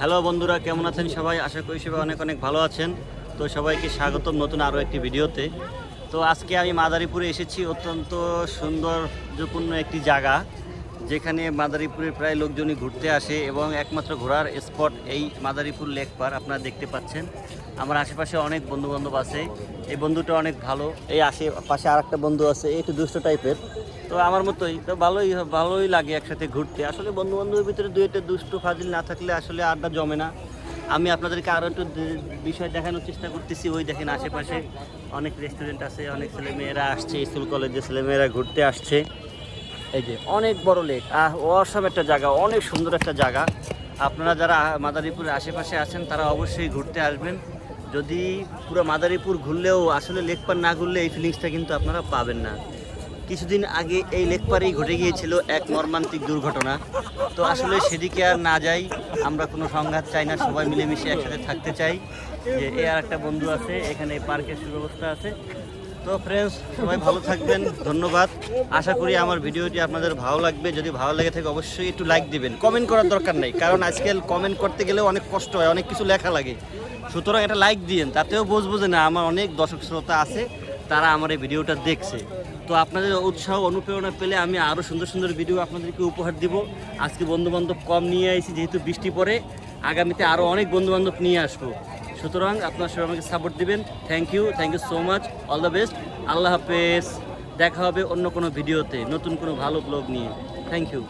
Hello বন্ধুরা, কেমন আছেন সবাই? আশা করি সবাই অনেক অনেক ভালো আছেন। তো সবাইকে স্বাগতম নতুন আরও একটি ভিডিওতে। তো আজকে আমি মাদারীপুরে এসেছি, অত্যন্ত সৌন্দর্যপূর্ণ একটি জায়গা। যেখানে মাদারীপুরের প্রায় লোকজনই ঘুরতে আসে এবং একমাত্র ঘোরার স্পট এই মাদারীপুর লেক পার আপনারা দেখতে পাচ্ছেন। আমার আশেপাশে অনেক বন্ধু বান্ধব আছে। এই বন্ধুটা অনেক ভালো। এই আশেপাশে আর একটা বন্ধু আছে একটু দুষ্ট টাইপের। তো আমার মতোই, তো ভালোই ভালোই লাগে একসাথে ঘুরতে। আসলে বন্ধু বান্ধবের ভিতরে দুই একটা দুষ্টু ফাজিল না থাকলে আসলে আড্ডা জমে না। আমি আপনাদেরকে আরও একটু বিষয় দেখানোর চেষ্টা করতেছি। ওই দেখেন আশেপাশে অনেক রেস্টুরেন্ট আছে, অনেক ছেলেমেয়েরা আসছে, স্কুল, কলেজের ছেলেমেয়েরা ঘুরতে আসছে। এই যে অনেক বড় লেক আহ অসম একটা জায়গা, অনেক সুন্দর একটা জায়গা। আপনারা যারা মাদারীপুরের আশেপাশে আছেন, তারা অবশ্যই ঘুরতে আসবেন। যদি পুরো মাদারীপুর ঘুরলেও আসলে লেক পার না ঘুরলে এই ফিলিংসটা কিন্তু আপনারা পাবেন না। কিছুদিন আগে এই লেক পারেই ঘটে গিয়েছিল এক মর্মান্তিক দুর্ঘটনা। তো আসলে সেদিকে আর না যাই, আমরা কোনো সংঘাত চাই না, সবাই মিলেমিশে একসাথে থাকতে চাই। যে এ আর একটা বন্ধু আছে, এখানে পার্কের সুব্যবস্থা আছে। তো ফ্রেন্ডস সবাই ভালো থাকবেন, ধন্যবাদ। আশা করি আমার ভিডিওটি আপনাদের ভালো লাগবে। যদি ভালো লেগে থাকে, অবশ্যই একটু লাইক দিবেন। কমেন্ট করার দরকার নেই, কারণ আজকাল কমেন্ট করতে গেলেও অনেক কষ্ট হয়, অনেক কিছু লেখা লাগে। সুতরাং এটা লাইক দিয়েন, তাতেও বুঝব যে না, আমার অনেক দর্শক শ্রোতা আছে, তারা আমার এই ভিডিওটা দেখছে। তো আপনাদের উৎসাহ, অনুপ্রেরণা পেলে আমি আরও সুন্দর সুন্দর ভিডিও আপনাদেরকে উপহার দিব। আজকে বন্ধুবান্ধব কম নিয়ে আসি যেহেতু বৃষ্টি পড়ে। আগামীতে আরও অনেক বন্ধুবান্ধব নিয়ে আসব। সুতরাং আপনার সবাই আমাকে সাপোর্ট দিবেন। Thank you thank you so much all the best আল্লাহ হাফেজ। দেখা হবে অন্য কোনো ভিডিওতে, নতুন কোনো ভালো ব্লগ নিয়ে। Thank you